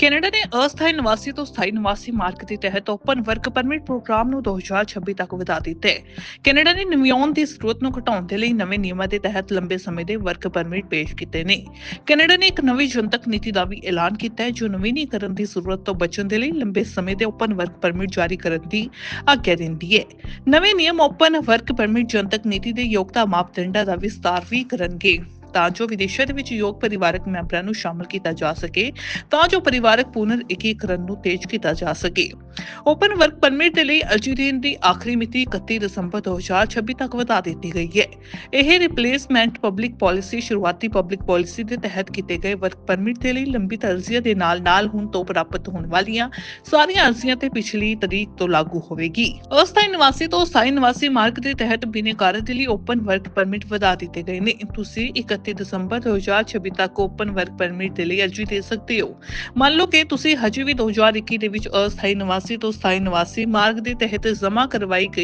Canada ਨੇ ਅਸਥਾਈ ਨਿਵਾਸੀ ਤੋਂ ਸਥਾਈ ਨਿਵਾਸੀ ਮਾਰਕ ਦੇ ਤਹਿਤ ਓਪਨ ਵਰਕ ਪਰਮਿਟ ਪ੍ਰੋਗਰਾਮ ਨੂੰ 2026 ਤੱਕ ਵਧਾ ਦਿੱਤਾ। ਕੈਨੇਡਾ ਨੇ ਨਿਯਮਨ ਦੀ ਜ਼ਰੂਰਤ ਨੂੰ ਘਟਾਉਣ ਦੇ ਲਈ ਨਵੇਂ ਨਿਯਮਾਂ ਦੇ ਤਹਿਤ ਲੰਬੇ ਸਮੇਂ ਦੇ ਵਰਕ ਪਰਮਿਟ ਪੇਸ਼ ਕੀਤੇ ਨੇ। ਕੈਨੇਡਾ ਨੇ ਇੱਕ ਨਵੀਂ ਜਨਤਕ ਨੀਤੀ ਦਾ ਵੀ ਐਲਾਨ ਕੀਤਾ ਹੈ, ਜੋ ਨਵੀਨੀਕਰਨ ਦੀ ਜ਼ਰੂਰਤ ਤੋਂ ਬਚਣ ਦੇ ਲਈ ਲੰਬੇ ਸਮੇਂ ਦੇ ਓਪਨ ਵਰਕ ਪਰਮਿਟ ਜਾਰੀ ਕਰਨ ਦੀ ਆਗਿਆ ਦਿੰਦੀ ਹੈ। ਨਵੇਂ ਨਿਯਮ ਓਪਨ ਵਰਕ ਪਰਮਿਟ ਜਨਤਕ ਨੀਤੀ ਦੇ ਯੋਗਤਾ ਮਾਪਦੰਡਾਂ ਦਾ ਵਿਸਤਾਰ ਵੀ ਕਰਨਗੇ। ਤਾਂ ਜੋ ਵਿਦੇਸ਼ਾਂ ਦੇ ਵਿੱਚ ਯੋਗ ਪਰਿਵਾਰਕ ਮੈਂਬਰਾਂ ਨੂੰ ਸ਼ਾਮਲ ਕੀਤਾ ਜਾ ਸਕੇ, ਤਾਂ ਜੋ ਪਰਿਵਾਰਕ ਪੁਨਰ ਏਕੀਕਰਨ ਨੂੰ ਤੇਜ਼ ਕੀਤਾ ਜਾ ਸਕੇ। ਓਪਨ ਵਰਕ ਪਰਮਿਟ ਦੇ ਲਈ ਅਰਜ਼ੀ ਦੇਣ ਦੀ ਆਖਰੀ ਮਿਤੀ 31 ਦਸੰਬਰ 2026 ਤੱਕ ਵਧਾ ਦਿੱਤੀ ਗਈ ਹੈ। ਇਹ ਰਿਪਲੇਸਮੈਂਟ ਪਬਲਿਕ ਪਾਲਿਸੀ ਸ਼ੁਰੂਆਤੀ ਪਬਲਿਕ ਪਾਲਿਸੀ ਦੇ ਤਹਿਤ ਕੀਤੇ ਗਏ ਵਰਕ ਪਰਮਿਟ ਦੇ ਲਈ ਲੰਬੀ ਅਰਜ਼ੀਆਂ ਦੇ ਨਾਲ-ਨਾਲ ਹੁਣ ਤੋਂ ਪ੍ਰਾਪਤ ਹੋਣ ਵਾਲੀਆਂ ਸਾਰੀਆਂ ਅਰਜ਼ੀਆਂ ਤੇ ਪਿਛਲੀ ਤਰੀਕ ਤੋਂ ਲਾਗੂ ਹੋਵੇਗੀ। ਅਸਥਾਈ ਨਿਵਾਸੀ ਤੋਂ ਸਥਾਈ ਨਿਵਾਸੀ ਮਾਰਗ ਦੇ ਤਹਿਤ ਬਿਨੇਕਾਰਾਂ ਦੇ ਲਈ ਓਪਨ ਵਰਕ ਪਰਮਿਟ ਵਧਾ ਦਿੱਤੇ ਗਏ ਨੇ। ਤੁਸੀਂ 31 ਦਸੰਬਰ 2026 ਤੱਕ ਓਪਨ ਵਰਕ ਪਰਮਿਟ ਦੇ ਲਈ ਅਰਜ਼ੀ ਦੇ ਸਕਦੇ ਹੋ। ਮੰਨ ਲਓ ਕਿ ਤੁਸੀਂ ਹਜੇ ਵੀ 2021 ਦੇ ਵਿੱਚ ਅਸਥਾਈ ਨਿਵਾਸੀ ਤੋਂ ਸਥਾਈ ਨਿਵਾਸੀ ਮਾਰਗ ਦੇ ਤਹਿਤ ਜਮ੍ਹਾਂ ਕਰਵਾਈ ਗਈ